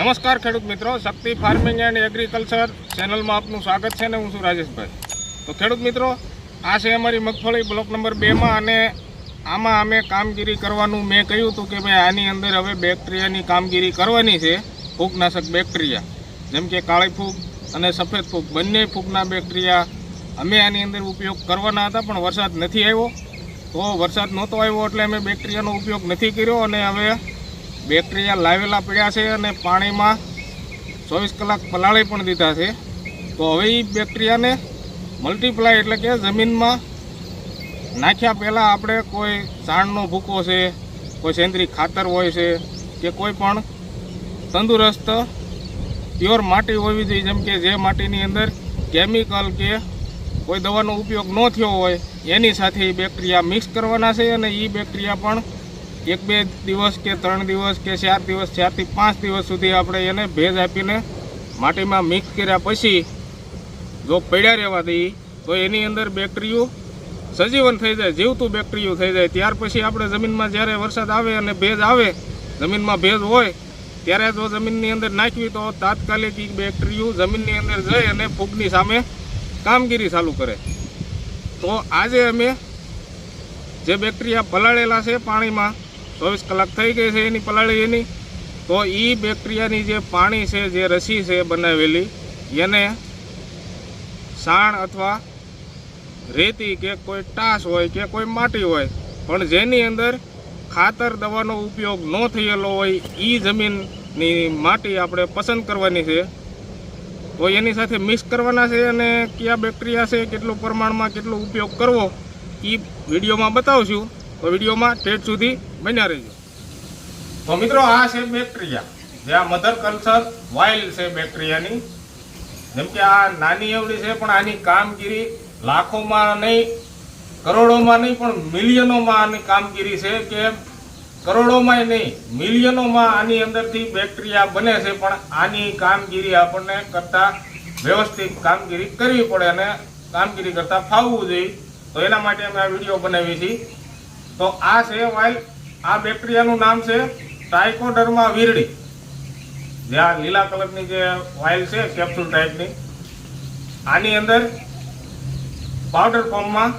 નમસ્કાર ખેડૂત મિત્રો, શક્તિ ફાર્મિંગ એન્ડ એગ્રીકલ્ચર ચેનલમાં આપનું સ્વાગત છે ને હું છું રાજેશભાઈ. તો ખેડૂત મિત્રો, આ છે અમારી મગફળી બ્લોક નંબર બેમાં અને આમાં અમે કામગીરી કરવાનું મેં કહ્યું હતું કે ભાઈ આની અંદર હવે બેક્ટેરિયાની કામગીરી કરવાની છે, ફૂગનાશક બેક્ટેરિયા. જેમ કે કાળી ફૂગ અને સફેદ ફૂગ, બંને ફૂગના બેક્ટેરિયા અમે આની અંદર ઉપયોગ કરવાના હતા, પણ વરસાદ નથી આવ્યો. તો વરસાદ નહોતો આવ્યો એટલે અમે બેક્ટેરિયાનો ઉપયોગ નથી કર્યો અને હવે બેક્ટેરિયા લાવેલા પડ્યા છે અને પાણીમાં ચોવીસ કલાક પલાળી પણ દીધા છે. તો હવે એ બેક્ટેરિયાને મલ્ટીપ્લાય એટલે કે જમીનમાં નાખ્યા પહેલાં આપણે કોઈ છાણનો ભૂકો છે, કોઈ સેન્દ્રીય ખાતર હોય છે કે કોઈ પણ તંદુરસ્ત, પ્યોર માટી હોવી જોઈએ. જેમ કે જે માટીની અંદર કેમિકલ કે કોઈ દવાનો ઉપયોગ ન થયો હોય, એની સાથે એ બેક્ટેરિયા મિક્સ કરવાના છે અને એ બેક્ટેરિયા પણ એક બે દિવસ કે ત્રણ દિવસ કે ચાર દિવસ ચારથી પાંચ દિવસ સુધી આપણે એને ભેજ આપીને માટીમાં મિક્સ કર્યા પછી જો પડ્યા રહેવા દઈએ, તો એની અંદર બેક્ટેરિયું સજીવન થઈ જાય, જીવતું બેક્ટેરિયું થઈ જાય. ત્યાર પછી આપણે જમીનમાં જ્યારે વરસાદ આવે અને ભેજ આવે, જમીનમાં ભેજ હોય, ત્યારે જો જમીનની અંદર નાખવી, તો તાત્કાલિક એ જમીનની અંદર જઈ અને ફૂગની સામે કામગીરી ચાલુ કરે. તો આજે અમે જે બેક્ટેરિયા પલાળેલા છે પાણીમાં ચોવીસ કલાક થઈ ગઈ છે એની પલાળી એની. તો એ બેક્ટેરિયાની જે પાણી છે, જે રસી છે બનાવેલી, એને સાણ અથવા રેતી કે કોઈ ટાસ હોય કે કોઈ માટી હોય, પણ જેની અંદર ખાતર દવાનો ઉપયોગ ન થયેલો હોય એ જમીનની માટી આપણે પસંદ કરવાની છે. તો એની સાથે મિક્સ કરવાના છે અને કયા બેક્ટેરિયા છે, કેટલું પ્રમાણમાં કેટલો ઉપયોગ કરવો એ વિડીયોમાં બતાવશું. તો વિડીયોમાં ટેટ સુધી બન્યા રહેજો. તો મિત્રો, આ છે બેક્ટેરિયા. જે આ મધર કલ્ચર વાઇલ્ડ છે બેક્ટેરિયાની. જેમ કે આ નાની એવડી છે, પણ આની કામગીરી લાખોમાં નહીં, કરોડોમાં નહીં, પણ મિલિયનોમાં આની કામગીરી છે કે કરોડોમાં નહીં, મિલિયનોમાં આની અંદરથી બેક્ટેરિયા બને છે, પણ આની કામગીરી આપણને કરતા વ્યવસ્થિત કામગીરી કરવી પડે અને કામગીરી કરતાં ફાવવું જોઈએ. તો એના માટે અમે આ વીડિયો બનાવી છીએ. તો આ છે વાઇલ, આ બેક્ટેરિયાનું નામ છે ટાઇકોડર્મા વીરડી જે આ લીલા કલરની જે વાઇલ છે કેપ્સ્યુલ ટાઈપની આની અંદર પાવડર ફોર્મમાં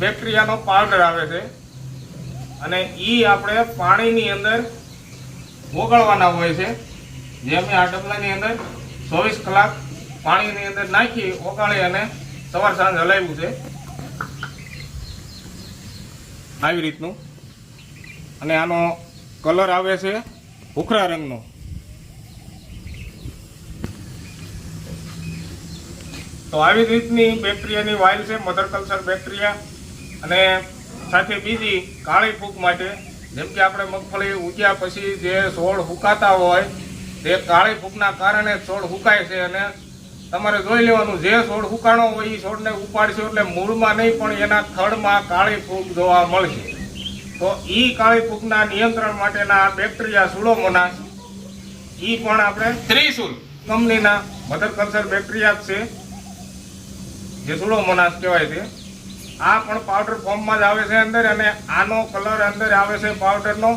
બેક્ટેરિયાનો પાવડર આવે છે. અને એ આપણે પાણીની અંદર ઓગળવાના હોય છે. જે અમે આ ડબલાની અંદર ચોવીસ કલાક પાણીની અંદર નાખી, ઓગાળી અને સવાર સાંજ હલાવ્યું છે. આવી રીતનું. અને આનો કલર આવે છે ભૂખરા રંગનો. તો આવી રીતની બેક્ટેરિયાની વાઇલ છે મધર કલ્ચર બેક્ટેરિયા. અને સાથે બીજી કાળી ફૂગ માટે, જેમ કે આપણે મગફળી ઉગ્યા પછી જે છોડ હુકાતા હોય, તે કાળી ફૂગના કારણે છોડ હુકાય છે અને તમારે જોઈ લેવાનું જે છોડ ઉકાણો હોય એ છોડને ઉપાડશો એટલે મૂળમાં નહીં પણ એના થડમાં કાળી ફૂગ જોવા મળશે. તો એ કાળી ફૂગના નિયંત્રણ માટેના બેક્ટેરિયા સુડોમોનાસ એ પણ આપણે ત્રિશુલ. કંપનીના મધર કલ્ચર બેક્ટેરિયા છે. જે સુડોમોનાસ કહેવાય છે. આ પણ પાવડર ફોર્મમાં જ આવે છે અંદર અને આનો કલર અંદર આવે છે પાવડરનો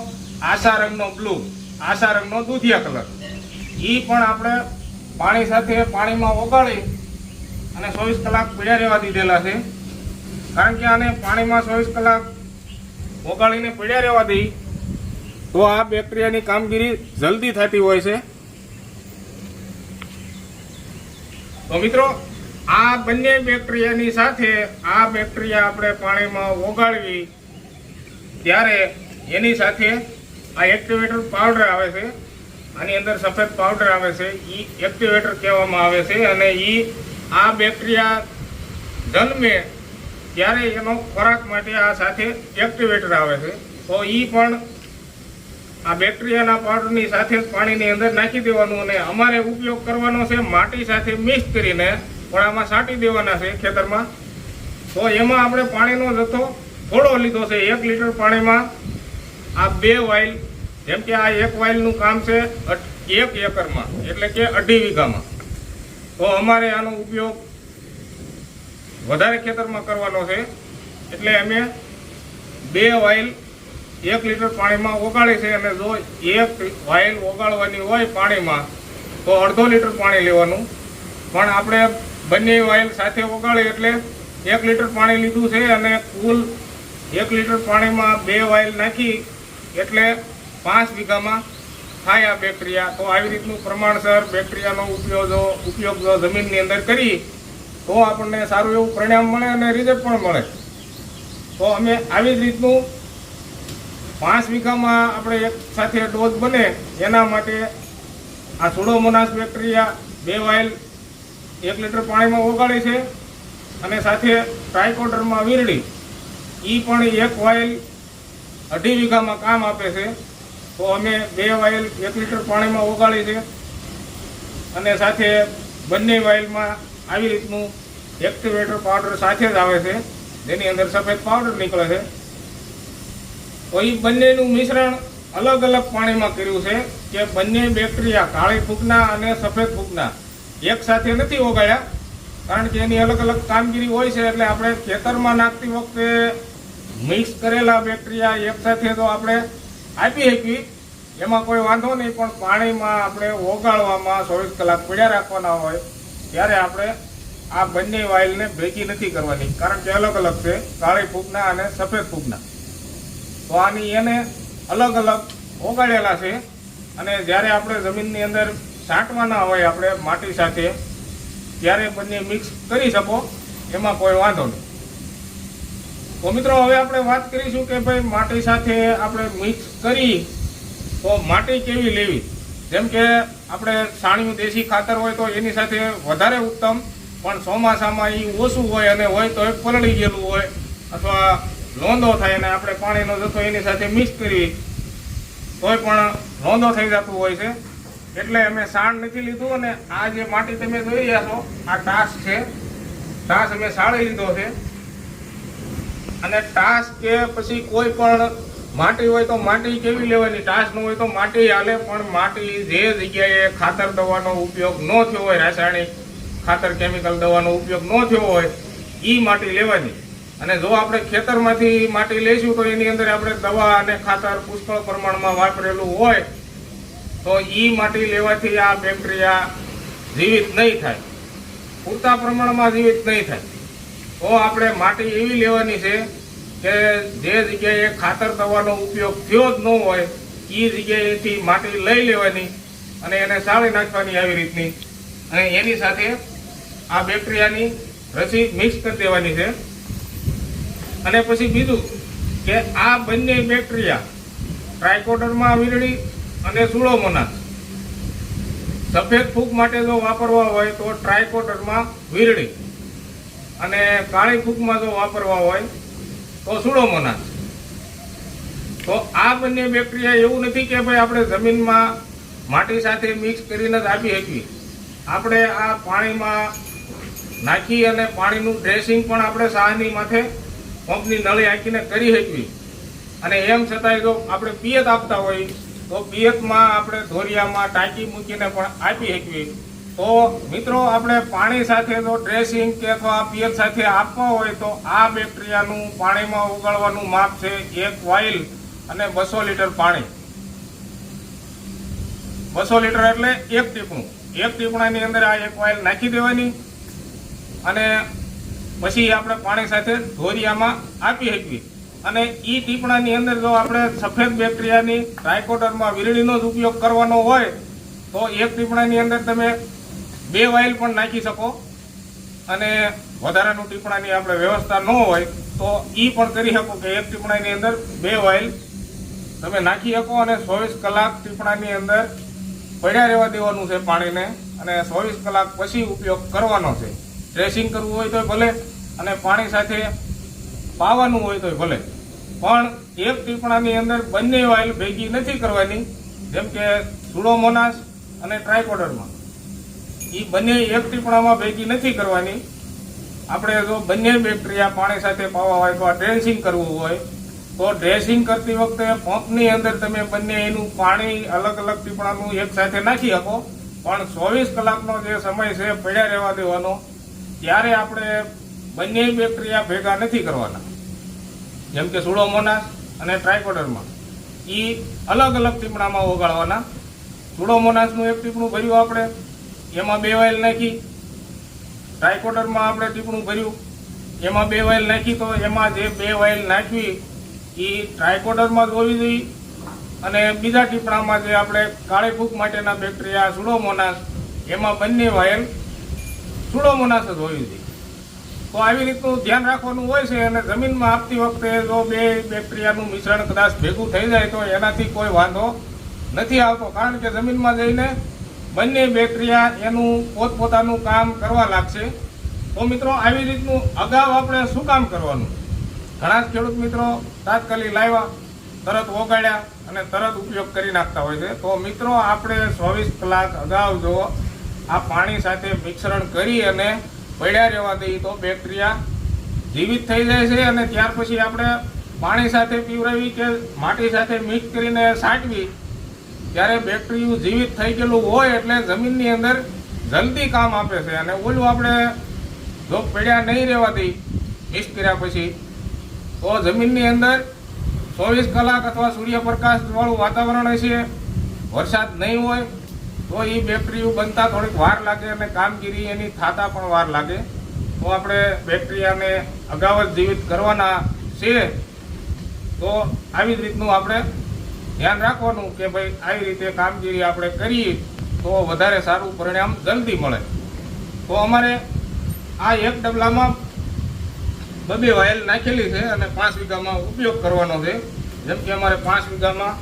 આશા રંગનો બ્લુ આશા રંગનો દૂધિયા કલર. એ પણ આપણે પાણી સાથે પાણીમાં ઓગાળી અને ચોવીસ કલાક પીડ્યા રહેવા દીધેલા છે. કારણ કે આને પાણીમાં ચોવીસ કલાક ઓગાળીને પીડ્યા રહેવા દઈ, તો આ બેક્ટેરિયાની કામગીરી જલ્દી થતી હોય છે. તો મિત્રો, આ બંને બેક્ટેરિયાની સાથે આ બેક્ટેરિયા આપણે પાણીમાં ઓગાળવી, ત્યારે એની સાથે આ એક્ટિવેટર પાવડર આવે છે. આની અંદર સફેદ પાવડર આવે છે એ એક્ટિવેટર કહેવામાં આવે છે અને એ આ બેક્ટેરિયા જન્મે ત્યારે એનો ખોરાક માટે આ સાથે એક્ટિવેટર આવે છે. તો એ પણ આ બેક્ટેરિયાના પાવડરની સાથે જ પાણીની અંદર નાખી દેવાનું અને અમારે ઉપયોગ કરવાનો છે માટી સાથે મિક્સ કરીને આમાં છાંટી દેવાના છે ખેતરમાં. તો એમાં આપણે પાણીનો જથ્થો થોડો લીધો છે, એક લીટર પાણીમાં આ બે વાઇલ જેમ કે આ એક વાઇલનું કામ છે એક એકરમાં, એટલે કે અઢી વીઘામાં. તો અમારે આનો ઉપયોગ વધારે ખેતરમાં કરવાનો છે, એટલે અમે બે વાઇલ એક લીટર પાણીમાં ઓગાળી છે અને જો એક વાઇલ ઓગાળવાની હોય પાણીમાં, તો અડધો લીટર પાણી લેવાનું. પણ આપણે બંને વાઇલ સાથે ઓગાળી એટલે એક લીટર પાણી લીધું છે, અને કુલ એક લીટર પાણીમાં બે વાઇલ નાખી, એટલે પાંચ વીઘામાં થાય આ બેક્ટેરિયા. તો આવી રીતનું પ્રમાણસર બેક્ટેરિયાનો ઉપયોગ જો ઉપયોગ જો જમીનની અંદર કરી, તો આપણને સારું એવું પરિણામ મળે અને રિઝલ્ટ પણ મળે. તો અમે આવી જ રીતનું પાંચ વીઘામાં આપણે એક સાથે ડોઝ બને, એના માટે આ સુડોમોનાસ બેક્ટેરિયા બે વાઇલ એક લીટર પાણીમાં ઓગાળે છે અને સાથે ટ્રાયકોડરમાં વીરડી એ પણ એક વાઇલ અઢી વીઘામાં કામ આપે છે. તો અમે બે વાઇલ એક લીટર પાણીમાં ઓગાળી છે. અને સાથે બંને વાઇલમાં આવી રીતનું એક્ટિવેટર પાવડર સાથે જ આવે છે. જેની અંદર સફેદ પાવડર નીકળે છે. તો એ બંનેનું મિશ્રણ અલગ અલગ પાણીમાં કર્યું છે કે બંને બેક્ટેરિયા કાળી ફૂગના અને સફેદ ફૂગના એક સાથે નથી ઓગાળ્યા. કારણ કે એની અલગ અલગ કામગીરી હોય છે એટલે આપણે ખેતરમાં નાખતી વખતે મિક્સ કરેલા બેક્ટેરિયા એક સાથે તો આપણે આપી શકીએ. એમાં કોઈ વાંધો નહીં, પણ પાણીમાં આપણે ઓગાળવામાં ચોવીસ કલાક પડ્યા રાખવાના હોય, ત્યારે આપણે આ બંને વાઇલને ભેગી નથી કરવાની, કારણ કે અલગ અલગ છે, કાળી ફૂગના અને સફેદ ફૂગના. તો આની એને અલગ અલગ ઓગાળેલા છે, અને જ્યારે આપણે જમીનની અંદર છાંટવાના હોય, આપણે માટી સાથે, ત્યારે બંને મિક્સ કરી શકો, એમાં કોઈ વાંધો નહીં. તો મિત્રો, હવે આપણે વાત કરીશું કે ભાઈ માટી સાથે આપણે મિક્સ કરી તો માટી કેવી લેવી? જેમ કે આપણે સાણિયું દેશી ખાતર હોય તો એની સાથે વધારે ઉત્તમ, પણ ચોમાસામાં એ ઓછું હોય અને હોય તો એ પલળી ગયેલું હોય અથવા લોંદો થાય અને આપણે પાણીનો જથ્થો એની સાથે મિક્સ કરી તોય પણ લોંદો થઈ જતું હોય છે. એટલે અમે સાણ નથી લીધું અને આ જે માટી તમે જોઈ રહ્યા છો, આ ટાસ છે. ટાસ અમે સાળી લીધો છે. અને ટાસ કે પછી કોઈ પણ માટી હોય તો માટી કેવી લેવાની? ટાસ ન હોય તો માટી હાલે, પણ માટી જે જગ્યાએ ખાતર દવાનો ઉપયોગ ન થયો હોય, રાસાયણિક ખાતર કેમિકલ દવાનો ઉપયોગ ન થયો હોય એ માટી લેવાની. અને જો આપણે ખેતરમાંથી માટી લઈશું તો એની અંદર આપણે દવા અને ખાતર પુષ્કળ પ્રમાણમાં વાપરેલું હોય, તો એ માટી લેવાથી આ બેક્ટેરિયા જીવિત નહીં થાય. પૂરતા પ્રમાણમાં જીવિત નહીં થાય. તો આપણે માટી એવી લેવાની છે કે જે જગ્યાએ ખાતર દવાનો ઉપયોગ થયો જ ન હોય એ જગ્યાએથી માટી લઈ લેવાની અને એને સાળી નાખવાની આવી રીતની. અને એની સાથે આ બેક્ટેરિયાની રસી મિક્સ કરી દેવાની છે. અને પછી બીજું કે આ બંને બેક્ટેરિયા ટ્રાયકોડરમાં વીરડી અને સુડોમોનાસ સફેદ ફૂગ માટે જો વાપરવા હોય તો ટ્રાયકોડરમાં વીરડી અને કાળી કૂકમાં જો વાપરવા હોય, તો સુડોમોનાસ તો આ બંને બેક્ટેરિયા એવું નથી કે ભાઈ આપણે જમીનમાં માટી સાથે મિક્સ કરીને જ આપી શકીએ. આપણે આ પાણીમાં નાખી અને પાણીનું ડ્રેસિંગ પણ આપણે સાહની માથે પંપની નળી આંખીને કરી શકીએ. અને એમ છતાંય જો આપણે પિયત આપતા હોય, તો પિયતમાં આપણે ધોરિયામાં ટાંકી મૂકીને પણ આપી શકીએ. તો મિત્રો, આપણે પાણી સાથે જો ડ્રેસિંગ કે અથવા પિયત સાથે આપવા હોય તો આ બેક્ટેરિયાનું પાણીમાં ઉગાડવાનું માપ છે એક વાઇલ અને બસો લીટર પાણી. બસો લીટર એટલે એક ટીપણું. એક ટીપણાની અંદર આ એક વાઇલ નાખી દેવાની અને પછી આપણે પાણી સાથે ધોરિયામાં આપી શકીએ. અને ઈ ટીપણાની અંદર જો આપણે સફેદ બેક્ટેરિયાની ટ્રાયકોટરમાં વીરડીનો જ ઉપયોગ કરવાનો હોય, તો એક ટીપણાની અંદર તમે બે વાઇલ પણ નાખી શકો. અને વધારાનું ટીપણાની આપણે વ્યવસ્થા ન હોય, તો ઈ પણ કરી શકો કે એક ટીપણાની અંદર બે વાઇલ તમે નાખી શકો અને ચોવીસ કલાક ટીપણાની અંદર પડ્યા રહેવા દેવાનું છે પાણીને અને ચોવીસ કલાક પછી ઉપયોગ કરવાનો છે. ડ્રેસિંગ કરવું હોય તો ભલે અને પાણી સાથે પાવાનું હોય તો ભલે. પણ એક ટીપણાની અંદર બંને વાઇલ ભેગી નથી કરવાની, જેમ કે સુડોમોનાસ અને ટ્રાયકોડરમાં. એ બંને એક ટીપણામાં ભેગી નથી કરવાની. આપણે જો બંને બેક્ટેરિયા પાણી સાથે પાવા હોય તો ડ્રેસિંગ કરવું હોય. તો ડ્રેસિંગ કરતી વખતે પંપની અંદર તમે બંને એનું પાણી અલગ અલગ ટીપણાનું એક સાથે નાખી શકો. પણ ચોવીસ કલાકનો જે સમય છે, પડ્યા રહેવા દેવાનો. ત્યારે આપણે બંને બેક્ટેરિયા ભેગા નથી કરવાના. જેમ કે સુડોમોનાસ અને ટ્રાયકોડરમાં. એ અલગ અલગ ટીપણામાં ઓગાળવાના. સુડોમોનાસનું એક ટીપણું ભર્યું આપણે. એમાં બે વાઇલ નાખી. ટ્રાયકોડરમાં આપણે ટીપણું ભર્યું. એમાં બે વાઇલ નાખી તો એમાં જે બે વાઇલ નાખવી એ ટ્રાયકોડરમાં જોવી જોઈએ. અને બીજા ટીપણામાં જે આપણે કાળી ફૂગ માટેના બેક્ટેરિયા સુડોમોનાસ, એમાં બંને વાયલ સુડોમોનાસ જ હોવી જોઈએ. તો આવી રીતનું ધ્યાન રાખવાનું હોય છે અને જમીનમાં આપતી વખતે જો બે બેક્ટેરિયાનું મિશ્રણ કદાચ ભેગું થઈ જાય તો એનાથી કોઈ વાંધો નથી આવતો. કારણ કે જમીનમાં જઈને બંને બેક્ટેરિયા એનું પોતપોતાનું કામ કરવા લાગશે. તો મિત્રો, આવી રીતનું અગાઉ આપણે શું કામ કરવાનું? ઘણા જ ખેડૂત મિત્રો તાત્કાલિક લાવ્યા, તરત ઓગાડ્યા અને તરત ઉપયોગ કરી નાખતા હોય છે. તો મિત્રો, આપણે ચોવીસ કલાક અગાઉ જો આ પાણી સાથે મિશ્રણ કરી અને પડ્યા રહેવા દઈએ તો બેક્ટેરિયા જીવિત થઈ જાય છે અને ત્યાર પછી આપણે પાણી સાથે પીવરાવી કે માટી સાથે મિક્સ કરીને છાંટવી ત્યારે બેક્ટેરિયું જીવિત થઈ ગયેલું હોય એટલે જમીનની અંદર જલ્દી કામ આપે છે. અને ઓલું આપણે જો પડ્યા નહીં રહેવાથી મિક્સ કર્યા પછી, તો જમીનની અંદર ચોવીસ કલાક અથવા સૂર્યપ્રકાશવાળું વાતાવરણ હશે, વરસાદ નહીં હોય, તો એ બેક્ટેરિયું બનતા થોડીક વાર લાગે અને કામગીરી એની થાતા પણ વાર લાગે. તો આપણે બેક્ટેરિયાને અગાઉ જ જીવિત કરવાના છે તો આવી જ રીતનું આપણે ધ્યાન રાખવાનું કે ભાઈ આવી રીતે કામગીરી આપણે કરીએ તો વધારે સારું પરિણામ જલ્દી મળે. તો અમારે આ એક ડબલામાં બબે વાયલ નાખેલી છે અને પાંચ વીઘામાં ઉપયોગ કરવાનો છે. જેમ કે અમારે પાંચ વીઘામાં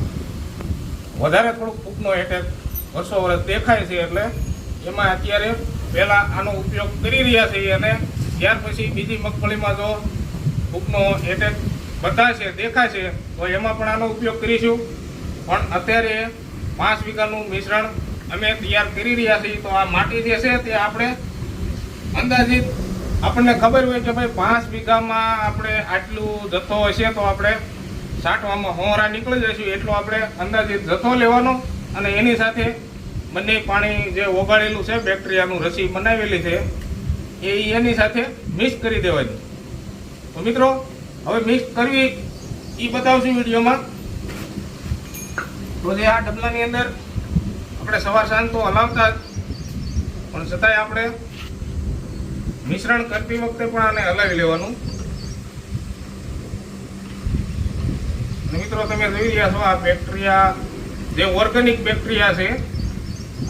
વધારે થોડુંક ફૂગનો એટેક વર્ષો વર્ષ દેખાય છે એટલે એમાં અત્યારે પહેલાં આનો ઉપયોગ કરી રહ્યા છીએ અને ત્યાર પછી બીજી મગફળીમાં જો ફૂગનો એટેક બતાશે, દેખાશે, તો એમાં પણ આનો ઉપયોગ કરીશું. પણ અત્યારે પાંચ વીઘાનું મિશ્રણ અમે તૈયાર કરી રહ્યા છીએ. તો આ માટી જે છે તે આપણે અંદાજિત આપણને ખબર હોય કે ભાઈ પાંચ વીઘામાં આપણે આટલું જથ્થો હશે તો આપણે છાંટવામાં હોરા નીકળી જઈશું. એટલો આપણે અંદાજિત જથ્થો લેવાનો અને એની સાથે બંને પાણી જે ઓગાળેલું છે, બેક્ટેરિયાનું રસી બનાવેલી છે, એ એની સાથે મિક્સ કરી દેવાની. તો મિત્રો, હવે મિક્સ કરવી એ બતાવશું વિડીયોમાં. તો જે આ ડબલાની અંદર આપણે સવાર સાંજ તો હલાવતા જ. પણ છતાંય આપણે મિશ્રણ કરતી વખતે પણ આને હલાવી લેવાનું. મિત્રો તમે જોઈ રહ્યા છો આ બેક્ટેરિયા જે ઓર્ગેનિક બેક્ટેરિયા છે,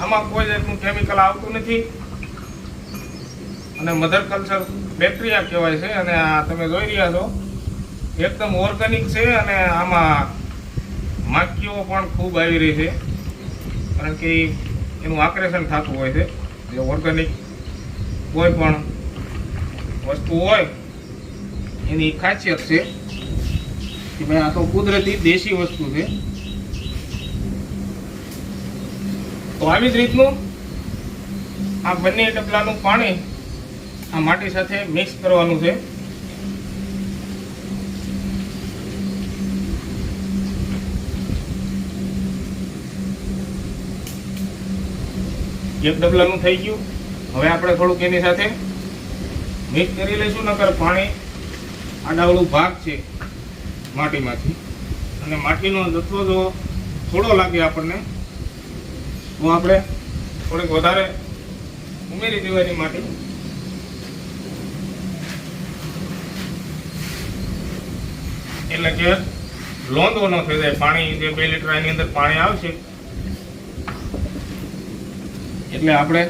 આમાં કોઈ જાતનું કેમિકલ આવતું નથી. અને મધર કલ્ચર બેક્ટેરિયા કહેવાય છે. અને આ તમે જોઈ રહ્યા છો, એકદમ ઓર્ગેનિક છે અને આમાં માખીઓ પણ ખૂબ આવી રહી છે. કારણ કે એનું આકર્ષણ થતું હોય છે. જે ઓર્ગેનિક કોઈ પણ વસ્તુ હોય, એની ખાસિયત છે કે ભાઈ આ તો કુદરતી દેશી વસ્તુ છે. તો આવી જ રીતનું આ બંને ડબલાનું પાણી આ માટી સાથે મિક્સ કરવાનું છે. એક ડબલાનું થઈ ગયું. હવે આપણે થોડુંક એની સાથે મિક્સ કરી લઈશું, નકર પાણી આડાવળું ભાગ છે માટીમાંથી. અને માટીનો જથ્થો જો થોડો લાગે આપણને, તો આપણે થોડીક વધારે ઉમેરી દેવાની માટી. એટલે કે લોંદો ન થઈ જાય. પાણી જે બે લીટર એની અંદર પાણી આવશે એટલે આપણે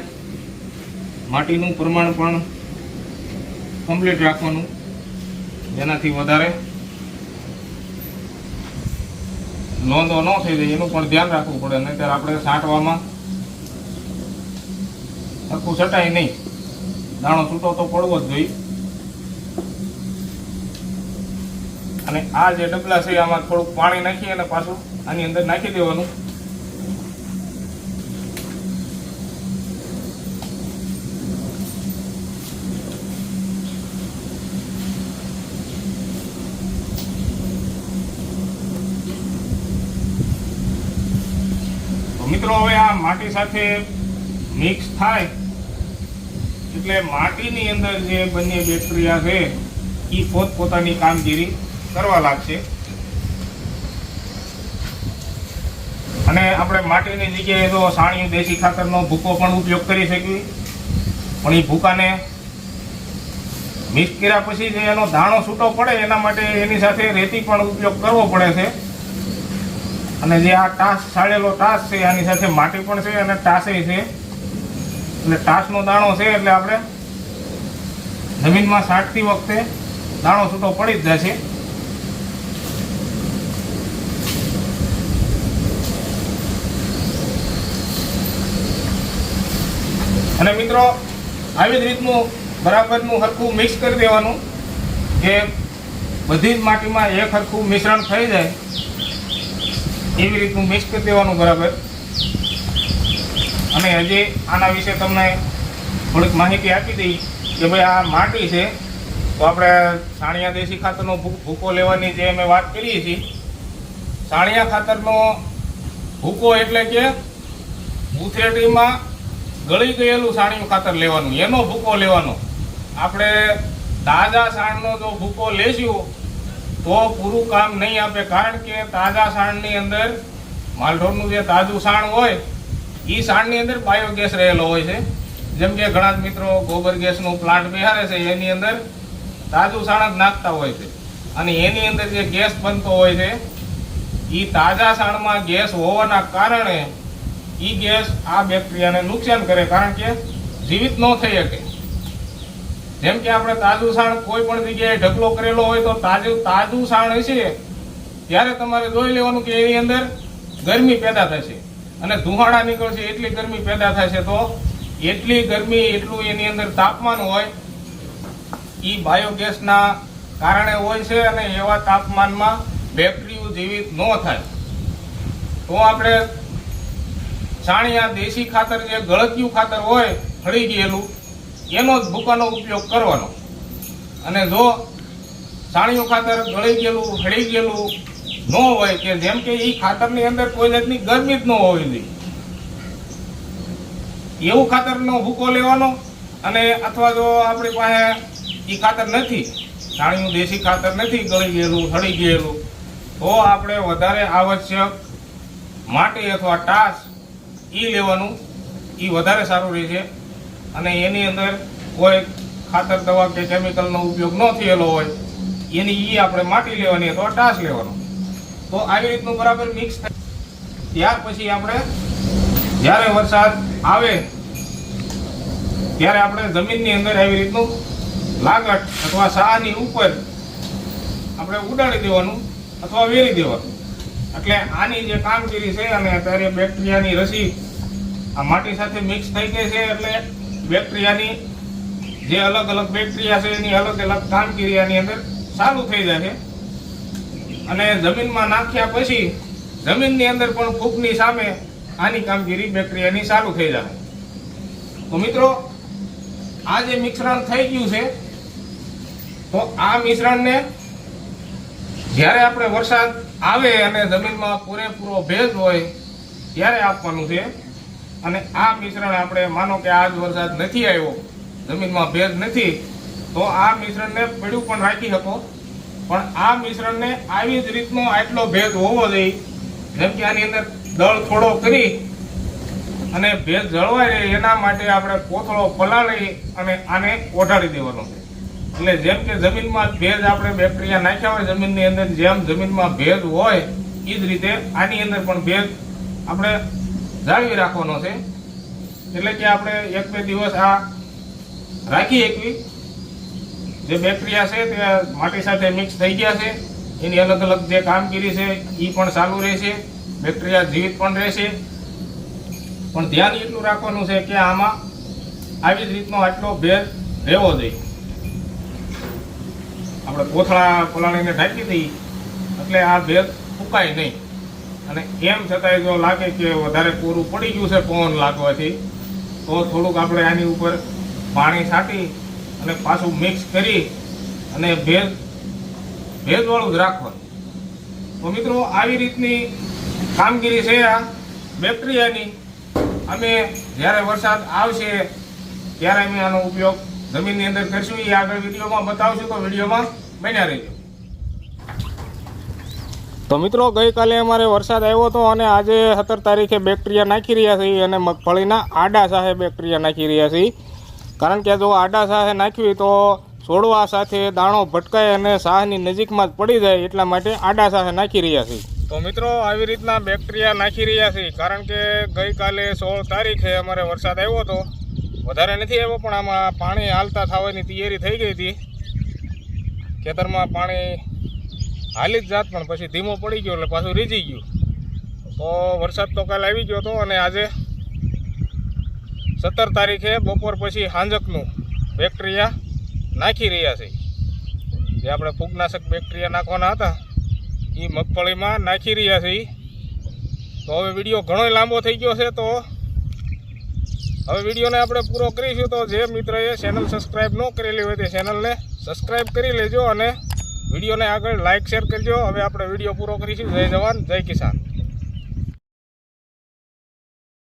માટીનું પ્રમાણ પણ કમ્પ્લીટ રાખવાનું, જેનાથી વધારે નોંધો ન થઈ જાય, એનું પણ ધ્યાન રાખવું પડે, નહીંતર આપણે છાંટવામાં આખું છટાય નહીં. દાણો છૂટો તો પડવો જ જોઈએ. અને આ જે ડબલા છે, આમાં થોડુંક પાણી નાખી અને પાછું આની અંદર નાખી દેવાનું તો મિત્રો હવે આ માટી સાથે મિક્સ થાય, એટલે માટીની અંદર જે બંને બેક્ટેરિયા છે એ પોતપોતાની કામગીરી કરવા લાગશે. અને આપણે માટીની જગ્યાએ તો સાણિયું દેશી ખાતરનો ભૂકો પણ ઉપયોગ કરી શકીએ. પણ એ ભૂકાને મિક્સ કર્યા પછી જે એનો દાણો છૂટો પડે, એના માટે એની સાથે રેતી પણ ઉપયોગ કરવો પડે છે. અને જે આ ટાસ સાડેલો ટાસ છે, આની સાથે માટી પણ છે અને ટાસે છે. એટલે ટાસનો દાણો છે એટલે આપણે જમીનમાં સાટતી વખતે દાણો છૂટો પડી જ જશે અને મિત્રો, આવી જ રીતનું બરાબરનું હરખું મિક્સ કરી દેવાનું કે બધી જ માટીમાં એક હરખું મિશ્રણ થઈ જાય. એવી રીતનું મિક્સ કરી દેવાનું બરાબર. અને હજી આના વિશે તમને થોડીક માહિતી આપી દઈ કે ભાઈ આ માટી છે, તો આપણે સાણિયા દેશી ખાતરનો ભૂકો લેવાની જે અમે વાત કરીએ છીએ, સાણિયા ખાતરનો ભૂકો એટલે કે ઉથરેટીમાં ગળી ગયેલું સાણિયું ખાતર લેવાનું, એનો ભૂકો લેવાનો. આપણે તાજા સાણનો જો ભૂકો લેશું તો પૂરું કામ નહીં આપે, કારણ કે તાજા સાણની અંદર, માલઢોરનું જે તાજું સાણ હોય એ સાણની અંદર બાયોગેસ રહેલો હોય છે. જેમ કે ઘણા જ મિત્રો ગોબર ગેસનું પ્લાન્ટ બિહારે છે, એની અંદર તાજું સાણ જ નાખતા હોય છે. અને એની અંદર જે ગેસ બનતો હોય છે એ તાજા સાણમાં ગેસ હોવાના કારણે એ ગેસ આ બેક્ટેરિયાને નુકસાન કરે, કારણ કે જીવિત ન થઈ શકે. જેમ કે આપણે તાજું સાણ કોઈ પણ જગ્યાએ ઢગલો કરેલો હોય તો તાજું તાજું સાણ હશે, ત્યારે તમારે જોઈ લેવાનું કે એની અંદર ગરમી પેદા થશે. અને ધુમાડા નીકળશે એટલી ગરમી પેદા થશે તો એટલી ગરમી એટલું એની અંદર તાપમાન હોય એ બાયોગેસના કારણે હોય છે અને એવા તાપમાનમાં બેક્ટેરિયો જીવિત ન થાય. તો આપણે છાણિયા દેશી ખાતર જે ગળતિયું ખાતર હોય, ફળી ગયેલું. એનો જ ભૂકાનો ઉપયોગ કરવાનો. અને જો છાણિયું ખાતર ગળી ગયેલું, હળી ગયેલું ન હોય કે જેમ કે એ ખાતરની અંદર કોઈ જાતની ગરમી જ ન હોવી જોઈએ. એવું ખાતરનો ભૂકો લેવાનો અને અથવા જો આપણી પાસે એ ખાતર નથી છાણિયું દેશી ખાતર નથી ગળી ગયેલું, હળી ગયેલું, તો આપણે વધારે આવશ્યક માટી અથવા ટાસ એ લેવાનું. એ વધારે સારું રહે છે અને એની અંદર કોઈ ખાતર દવા કે કેમિકલનો ઉપયોગ ન થયેલો હોય, એની ઈ આપણે માટી લેવાની અથવા ટાસ લેવાનો. તો આવી રીતનું બરાબર મિક્સ થાય. ત્યાર પછી આપણે જ્યારે વરસાદ આવે, ત્યારે આપણે જમીનની અંદર આવી રીતનું લાગટ અથવા સાની ઉપર આપણે ઉડાડી દેવાનું અથવા વેરી દેવાનું. એટલે આની જે કામગીરી છે અને અત્યારે બેક્ટેરિયાની રસી આ માટી સાથે મિક્સ થઈ ગઈ છે એટલે બેક્ટેરિયાની જે અલગ અલગ બેક્ટેરિયા છે, એની અલગ અલગ કામગીરીની અંદર સારું થઈ જાય છે. અને જમીનમાં નાખ્યા પછી જમીનની અંદર પણ ફૂગની સામે આની કામગીરી બેક્ટેરિયાની સારું થઈ જાય. તો મિત્રો, આ જે મિશ્રણ થઈ ગયું છે, તો આ મિશ્રણને જ્યારે આપણે વરસાદ આવે અને જમીનમાં પૂરેપૂરો ભેજ હોય, ત્યારે આપવાનું છે અને આ મિશ્રણ આપણે માનો કે આજ વરસાદ નથી આવ્યો, જમીનમાં ભેજ નથી, તો આ મિશ્રણને પડ્યું પણ રાખી શકો. પણ આ મિશ્રણને આવી જ રીતનો આટલો ભેજ હોવો જોઈએ, જેમ કે આની અંદર દળ થોડો કરી અને ભેજ જળવાય રહે એના માટે આપણે કોથળો પલાળી અને આને ઓઢાડી દેવાનો. એટલે જેમ કે જમીનમાં ભેજ આપણે બેક્ટેરિયા નાખ્યા હોય, જમીનની અંદર જેમ જમીનમાં ભેજ હોય એ જ રીતે આની અંદર પણ ભેજ આપણે જાળવી રાખવાનો છે. એટલે કે આપણે એક બે દિવસ આ રાખી એકવી જે બેક્ટેરિયા છે તે માટી સાથે મિક્સ થઈ ગયા છે. એની અલગ અલગ જે કામગીરી છે એ પણ ચાલુ રહેશે. બેક્ટેરિયા જીવિત પણ રહેશે. પણ ધ્યાન એટલું રાખવાનું છે કે આમાં આવી જ રીતનો આટલો ભેજ રહેવો જોઈએ. આપણે કોથળા, પલાળીને ઢાંકી દઈએ. એટલે આ ભેજ ફૂકાય નહીં. અને એમ છતાંય જો લાગે કે વધારે કોરું પડી ગયું છે પવન લાગવાથી, તો થોડુંક આપણે આની ઉપર પાણી છાંટી અને પાછું મિક્સ કરી અને ભેજ, ભેજવાળું જ રાખવાનું. તો મિત્રો, આવી રીતની કામગીરી છે આ બેક્ટેરિયાની. અમે જ્યારે વરસાદ આવશે, ત્યારે અમે આનો ઉપયોગ જમીનની અંદર કરશું. એ આગળ વિડીયોમાં બતાવશું, તો વિડીયોમાં બન્યા રહેજો. તો મિત્રો, ગઈકાલે અમારે વરસાદ આવ્યો હતો અને આજે સત્તર તારીખે બેક્ટેરિયા નાખી રહ્યા છીએ અને મગફળીના આડા સાહે બેક્ટેરિયા નાખી રહ્યા છીએ કારણ કે જો આડા સાહે નાખવી તો છોડવા સાથે દાણો ભટકાય અને સાહની નજીકમાં જ પડી જાય એટલા માટે આડા સાહે નાખી રહ્યા છીએ તો મિત્રો, આવી રીતના બેક્ટેરિયા નાખી રહ્યા છીએ કારણ કે ગઈકાલે સોળ તારીખે અમારે વરસાદ આવ્યો હતો. વધારે નથી આવ્યો, પણ આમાં પાણી હાલતા થવાની તૈયારી થઈ ગઈ હતી. ખેતરમાં પાણી હાલી જ જાત, પણ પછી ધીમો પડી ગયો એટલે પાછું રીજી ગયું. તો વરસાદ તો કાલે આવી ગયો હતો અને આજે સત્તર તારીખે બપોર પછી હાંજકનું બેક્ટેરિયા નાખી રહ્યા છે. જે આપણે ફૂગનાશક બેક્ટેરિયા નાખવાના હતા, એ મગફળીમાં નાખી રહ્યા છે. તો હવે વીડિયો ઘણો લાંબો થઈ ગયો છે, તો હવે વિડીયોને આપણે પૂરો કરીશું. તો જે મિત્રએ ચેનલ સબસ્ક્રાઈબ ન કરેલી હોય તે ચેનલને સબસ્ક્રાઈબ કરી લેજો અને વિડીયોને આગળ લાઇક શેર કરજો. હવે આપણે વીડિયો પૂરો કરીશું. જય જવાન જય કિસાન.